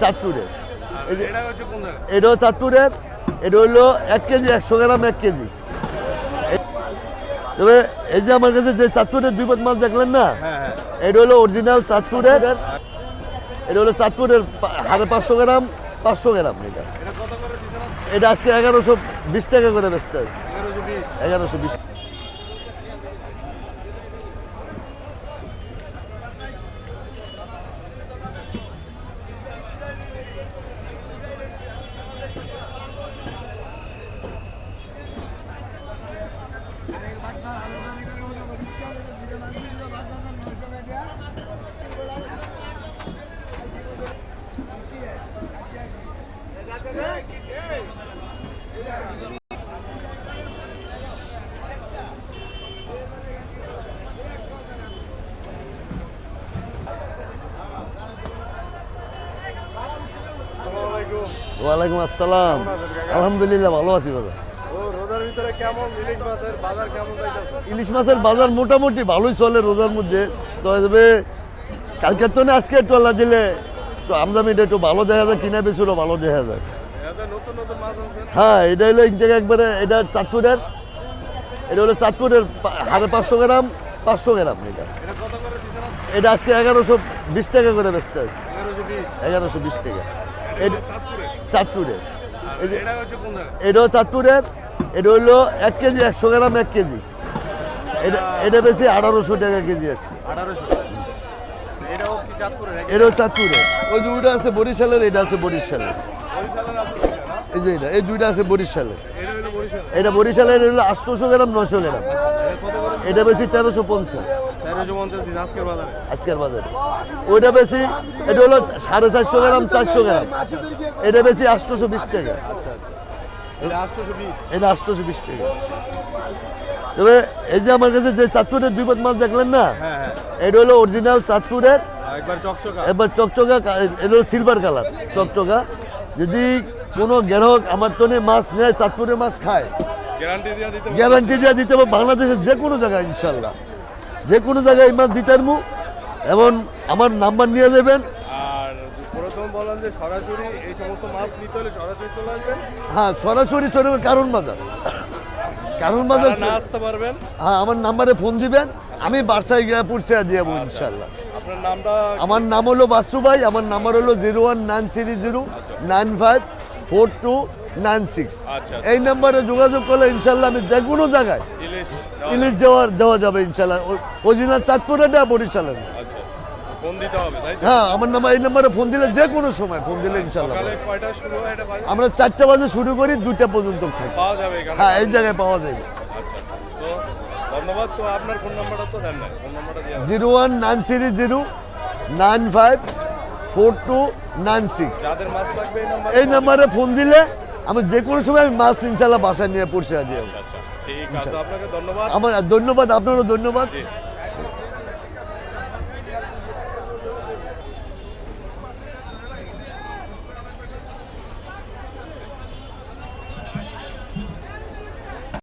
চাঁদপুরের এটাও চাঁদপুরের এটা হলো এক কেজি একশো গ্রাম এক কেজি। তবে এই যে আমার কাছে যে চাঁদপুরের দুই পাত মাছ দেখলেন না হ্যাঁ হ্যাঁ। এটা হলো অরিজিনাল চাঁদপুরের এটা হলো চাঁদপুরের সাড়ে পাঁচশো গ্রাম পাঁচশো গ্রাম এটা। এটা আজকে এগারোশো বিশ টাকা করে বেচতে আছে। এগারোশো বিশ। ওয়ালাইকুম আসসালাম। আলহামদুলিল্লাহ ভালো আছি দাদা ইলিশ মাছের বাজার মোটামুটি ভালোই চলে রোজার মধ্যে। তবে কালকের তো না আজকে একটু আল্লাহ দিলে। তো আমদামিটা একটু ভালো দেখা যায় কিনা বেশিও ভালো দেখা যায়। হ্যাঁ এটা হলো এক জায়গায় একবারে এটা চাঁদপুরের এটা হলো চাঁদপুরের সাড়ে পাঁচশো গ্রাম পাঁচশো গ্রাম এটা। এটা আজকে এগারোশো বিশ টাকা করে বেচতে আছে। এগারোশো বিশ টাকা। চাঁদপুরের। এটাও চাঁদপুরের এটা হলো এক কেজি একশো গ্রাম এক কেজি। এটা এটা বেশি আঠারোশো টাকা কেজি আছে। এটাও চাঁদপুরের? ওই যে ওইটা আছে বরিশালের এটা আছে বরিশালের? এই যে এটা এই দুইটা আছে বরিশালের। এটা বরিশালের হলো আটশোশো গ্রাম নশো গ্রাম। এটা বেশি তেরোশো পঞ্চাশ। আজকের বাজারে? ওইটা বেশি এটা হলো সাড়ে চারশো গ্রাম চারশো গ্রাম। এটা বেশি আটশোশো বিশ টাকা। এটা আটশোশো বিশ। টাকা। তবে এই যে আমার কাছে যে চাঁদপুরের দুই পাত মাছ দেখলেন না হ্যাঁ হ্যাঁ। এটা হলো অরিজিনাল চাঁদপুরের। একবার চকচকা। এবার চকচকা এটা হলো সিলভার কালার চকচকা। যদি কোনো গ্রাহক আমার তনে মাছ নেয় চাঁদপুরের মাছ খায়। গ্যারান্টি দিয়ে দিতে হবে। বাংলাদেশের যে কোনো জায়গায় ইনশাল্লাহ। যে কোনো জায়গায় এই মাছ দিতে পারব এবং আমার নাম্বার নিয়ে দেবেন সরাসরি হ্যাঁ সরাসরি চলে কারণ বাজার। কারণ বাজার হ্যাঁ আমার নাম্বারে ফোন দিবেন আমি বাসায় গিয়ে পৌঁছে দিয়ে যাব ইনশাল্লাহ। আমার নাম হলো বাসু ভাই আমার নাম্বার হলো zero one nine three zero nine five four two nine six. আচ্ছা। এই নাম্বারে যোগাযোগ করলে ইনশাল্লাহ আমি যে কোনো জায়গায় ইলিশ দেওয়ার দেওয়া যাবে ইনশাল্লাহ। অরিজিনাল চাঁদপুরে না। আচ্ছা তো? হ্যাঁ আমার নাম্বার এই নাম্বারে ফোন দিলে যে কোনো সময় ফোন দিলে ইনশাল্লাহ? আমরা চারটে বাজে শুরু করি দুইটা পর্যন্ত থাকি। হ্যাঁ এই জায়গায় পাওয়া যাবে। আচ্ছা zero one nine three zero nine five four two nine six. এই নাম্বারে ফোন দিলে আমি যে কোনো সময় আমি মাছ ইনশাল্লাহ বাসায় নিয়ে পৌঁছে দিয়ে। আচ্ছা ধন্যবাদ। আমার ধন্যবাদ আপনারও ধন্যবাদ।